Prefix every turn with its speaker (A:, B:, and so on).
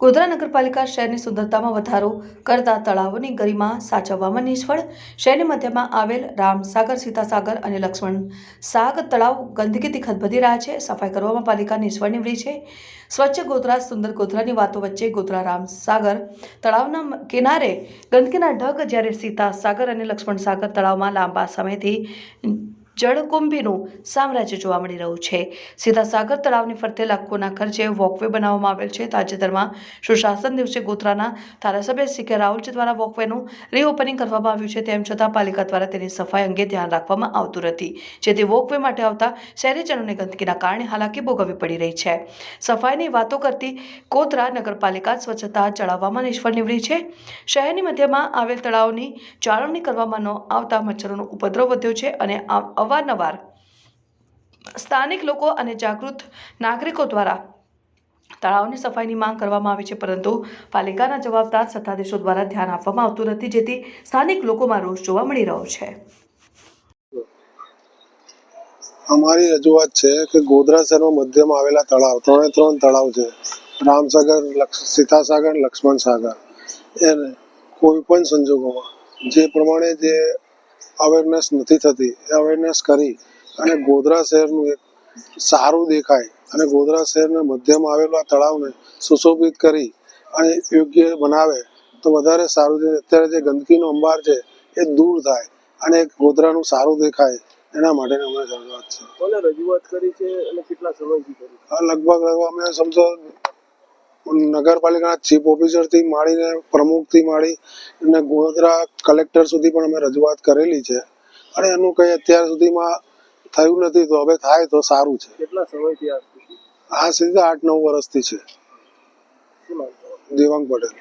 A: ગોધરા નગરપાલિકા શહેરની સુંદરતામાં વધારો કરતા તળાવોની ગરિમા સાચવવામાં નિષ્ફળ. શહેરની મધ્યમાં આવેલ રામસાગર સીતાસાગર અને લક્ષ્મણ સાગ તળાવ ગંદકીથી ખદબદી રહ્યા છે. સફાઈ કરવામાં પાલિકા નિષ્ફળ નીવડી છે. સ્વચ્છ ગોધરા, સુંદર ગોધરાની વાતો વચ્ચે ગોધરા રામસાગર તળાવના કિનારે ગંદકીના ઢગ જ્યારે સીતાસાગર અને લક્ષ્મણ સાગર તળાવમાં લાંબા સમયથી જળકુંભીનું સામ્રાજ્ય જોવા મળી રહ્યું છે. સીધા સાગર તળાવની ફરતે લાખોના ખર્ચે વોકવે બનાવવામાં આવેલ છે. તાજેતરમાં સુશાસન દિવસે ગોત્રાના ધારાસભ્ય સી કે રાહુલજી દ્વારા વોકવેનું રીઓપનિંગ કરવામાં આવ્યું છે. તેમ છતાં પાલિકા દ્વારા તેની સફાઈ અંગે ધ્યાન રાખવામાં આવતું નથી. જેથી વોકવે માટે આવતા શહેરીજનોને ગંદકીના કારણે હાલાકી ભોગવવી પડી રહી છે. સફાઈની વાતો કરતી ગોત્રા નગરપાલિકા સ્વચ્છતા ચલાવવામાં નિષ્ફળ નીવડી છે. શહેરની મધ્યમાં આવેલ તળાવની જાળવણી કરવામાં ન આવતા મચ્છરોનો ઉપદ્રવ વધ્યો છે અને અવારનવાર સ્થાનિક લોકો અને જાગૃત નાગરિકો દ્વારા તળાવની સફાઈની માંગ કરવામાં આવી છે, પરંતુ પાલિકાના જવાબદાર સત્તાધીશો દ્વારા ધ્યાન આપવામાં આવતું નથી, જેથી સ્થાનિક લોકોમાં રોષ જોવા મળી રહ્યો છે.
B: અમારી રજૂઆત છે કે ગોધરા શહેરમાં મધ્યમાં આવેલા તળાવ, ત્રણે ત્રણ તળાવ છે. રામસાગર સીતાસાગર લક્ષ્મણ સાગર એને કોઈ પણ સંજોગોમાં જે પ્રમાણે જે અવેરનેસ નથી થતી. એ અવેરનેસ કરી અને ગોધરા શહેરનું એક સારું દેખાય અને ગોધરા શહેરના મધ્યમાં આવેલા તળાવને સુશોભિત કરી અને યોગ્ય બનાવે તો વધારે સારું છે. અત્યારે જે ગંદકીનો અંબાર છે એ દૂર થાય અને એક ગોધરાનું સારું દેખાય એના માટે અમે રજૂઆત છે.
C: રજૂઆત કરી છે અને કેટલા સમયથી કરી
B: લગભગ લગભગ અમે સમજો નગરપાલિકાના ચીફ ઓફિસરથી માંડીને પ્રમુખથી માંડી અને ગોધરા કલેક્ટર સુધી પણ અમે રજૂઆત કરેલી છે. અને એનું કંઈ અત્યાર સુધીમાં થયું નથી તો હવે થાય તો સારું છે.
C: કેટલા સમયથી આ સ્થિતિ?
B: સીધા આઠ નવ વર્ષથી છે. દેવાંગ પટેલ.